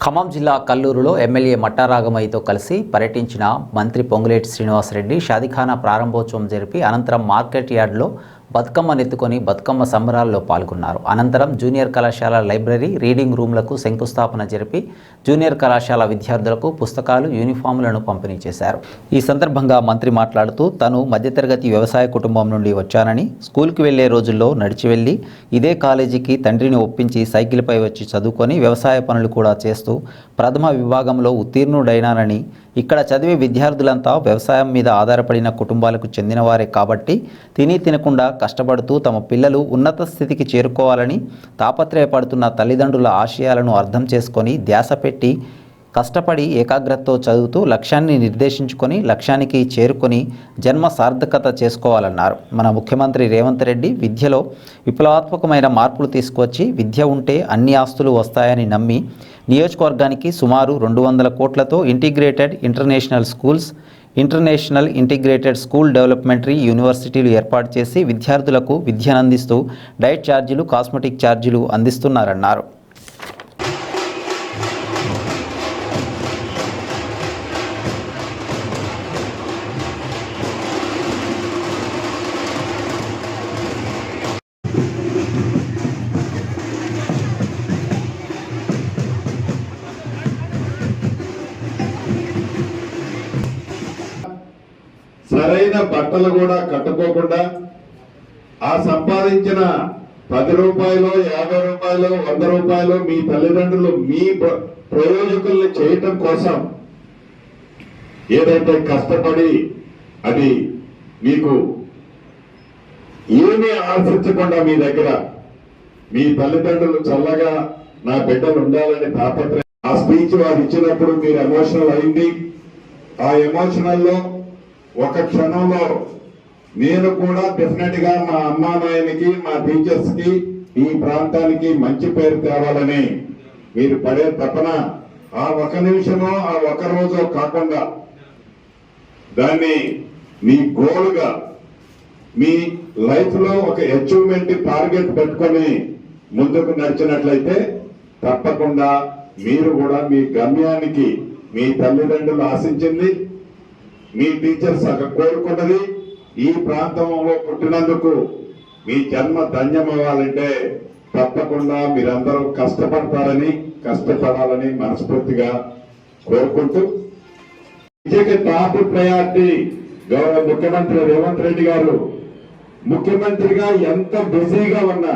ఖమ్మం జిల్లా కల్లూరులో ఎమ్మెల్యే మట్టారాగమయ్యతో కలిసి పర్యటించిన మంత్రి పొంగులేటి శ్రీనివాసరెడ్డి షాదిఖానా ప్రారంభోత్సవం జరిపి అనంతరం మార్కెట్ యార్డ్లో బతుకమ్మనెత్తుకొని బతుకమ్మ సంబరాల్లో పాల్గొన్నారు. అనంతరం జూనియర్ కళాశాల లైబ్రరీ రీడింగ్ రూమ్లకు శంకుస్థాపన జరిపి జూనియర్ కళాశాల విద్యార్థులకు పుస్తకాలు యూనిఫామ్లను పంపిణీ చేశారు. ఈ సందర్భంగా మంత్రి మాట్లాడుతూ తను మధ్యతరగతి వ్యవసాయ కుటుంబం నుండి వచ్చానని స్కూల్కి వెళ్ళే రోజుల్లో నడిచి వెళ్ళి ఇదే కాలేజీకి తండ్రిని ఒప్పించి సైకిల్పై వచ్చి చదువుకొని వ్యవసాయ పనులు కూడా చేస్తూ ప్రథమ విభాగంలో ఉత్తీర్ణుడైనానని ఇక్కడ చదివే విద్యార్థులంతా వ్యవసాయం మీద ఆధారపడిన కుటుంబాలకు చెందినవారే కాబట్టి తిని తినకుండా కష్టపడుతూ తమ పిల్లలు ఉన్నత స్థితికి చేరుకోవాలని తాపత్రయపడుతున్న తల్లిదండ్రుల ఆశయాలను అర్థం చేసుకొని ధ్యాస పెట్టి కష్టపడి ఏకాగ్రతతో చదువుతూ లక్ష్యాన్ని నిర్దేశించుకొని లక్ష్యానికి చేరుకొని జన్మ సార్థకత చేసుకోవాలన్నారు. మన ముఖ్యమంత్రి రేవంత్ రెడ్డి విద్యలో విప్లవాత్మకమైన మార్పులు తీసుకొచ్చి విద్య ఉంటే అన్ని ఆస్తులు వస్తాయని నమ్మి నియోజకవర్గానికి సుమారు రెండు వందల కోట్లతో integrated international schools international integrated school డెవలప్మెంటరీ యూనివర్సిటీలు ఏర్పాటు చేసి విద్యార్థులకు విద్యనందిస్తూ డైట్ ఛార్జీలు కాస్మెటిక్ ఛార్జీలు అందిస్తున్నారన్నారు. సరైన బట్టలు కూడా కట్టుకోకుండా ఆ సంపాదించిన పది రూపాయలు యాభై రూపాయలు వంద రూపాయలు మీ తల్లిదండ్రులు మీ ప్ర- ప్రయోజకుల్ని చేయటం కోసం ఏదైతే కష్టపడి అది మీకు ఏమీ ఆశించకుండా మీ దగ్గర మీ తల్లిదండ్రులు చల్లగా నా బిడ్డలు ఉండాలని తాపత్రయం ఆ స్పీచ్ వారు ఇచ్చినప్పుడు మీరు ఎమోషనల్ అయింది. ఆ ఎమోషనల్లో ఒక క్షణంలో నేను కూడా డెఫినెట్గా మా అమ్మా నాయనకి మా టీచర్స్కి ఈ ప్రాంతానికి మంచి పేరు తేవాలని మీరు పడే తపన ఆ ఒక నిమిషమో ఆ ఒక రోజు కాకుండా దాన్ని మీ గోల్గా మీ లైఫ్లో ఒక అచీవ్మెంట్ టార్గెట్ పెట్టుకొని ముందుకు నడిచినట్లయితే తప్పకుండా మీరు కూడా మీ గమ్యానికి మీ తల్లిదండ్రులు ఆశించింది మీ టీచర్స్ అక్కడ కోరుకున్నది ఈ ప్రాంతంలో పుట్టినందుకు మీ జన్మ ధన్యమవ్వాలంటే తప్పకుండా మీరందరూ కష్టపడతారని కష్టపడాలని మనస్ఫూర్తిగా కోరుకుంటూ విద్యకి టాప్ ప్రయారిటీ గౌరవ ముఖ్యమంత్రి రేవంత్ రెడ్డి గారు. ముఖ్యమంత్రిగా ఎంత బిజీగా ఉన్నా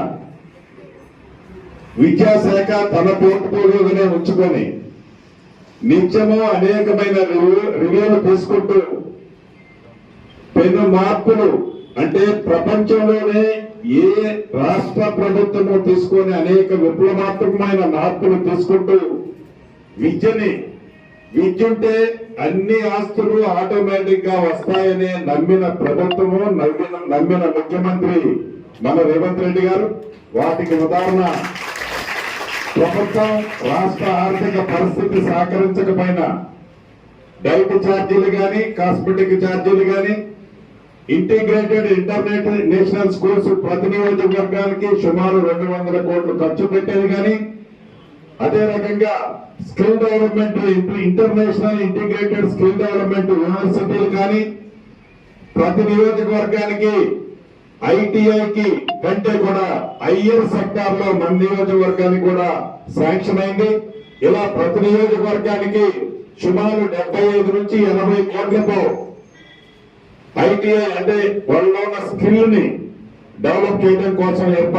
విద్యాశాఖ తన పోర్ట్ఫోలియోగానే ఉంచుకొని నిత్యము అనేకమైన రివ్యూలు తీసుకుంటూ పెను మార్పులు అంటే ప్రపంచంలోనే ఏ రాష్ట్ర ప్రభుత్వము తీసుకొని అనేక విప్లవాత్మకమైన మార్పులు తీసుకుంటూ విద్యని విద్యుంటే అన్ని ఆస్తులు ఆటోమేటిక్గా వస్తాయని నమ్మిన ప్రభుత్వము నమ్మిన నమ్మిన ముఖ్యమంత్రి మన రేవంత్ రెడ్డి గారు. వాటికి ఉదాహరణ ప్రభుత్వం రాష్ట్ర ఆర్థిక పరిస్థితి సహకరించకపోయినా డైట్ ఛార్జీలు కానీ కాస్మెటిక్ ఛార్జీలు కానీ ఇంటిగ్రేటెడ్ ఇంటర్నెట్ నేషనల్ స్కూల్స్ ప్రతి నియోజకవర్గానికి సుమారు రెండు వందల కోట్లు ఖర్చు పెట్టేది కానీ అదే రకంగా skill development international integrated skill development యూనివర్సిటీలు కానీ ప్రతి నియోజకవర్గానికి ఐటీఐకి కంటే కూడా ఐఎర్ సెక్టార్లో మన నియోజకవర్గానికి కూడా శాంక్షన్ అయింది ఇలా ప్రతి నియోజకవర్గానికి సుమారు డెబ్బై ఐదు నుంచి ఎనభై కోట్లతో ఐటీఐ అంటే వాళ్ళలో ఉన్న స్కిల్ని డెవలప్ చేయడం కోసం ఏర్పాటు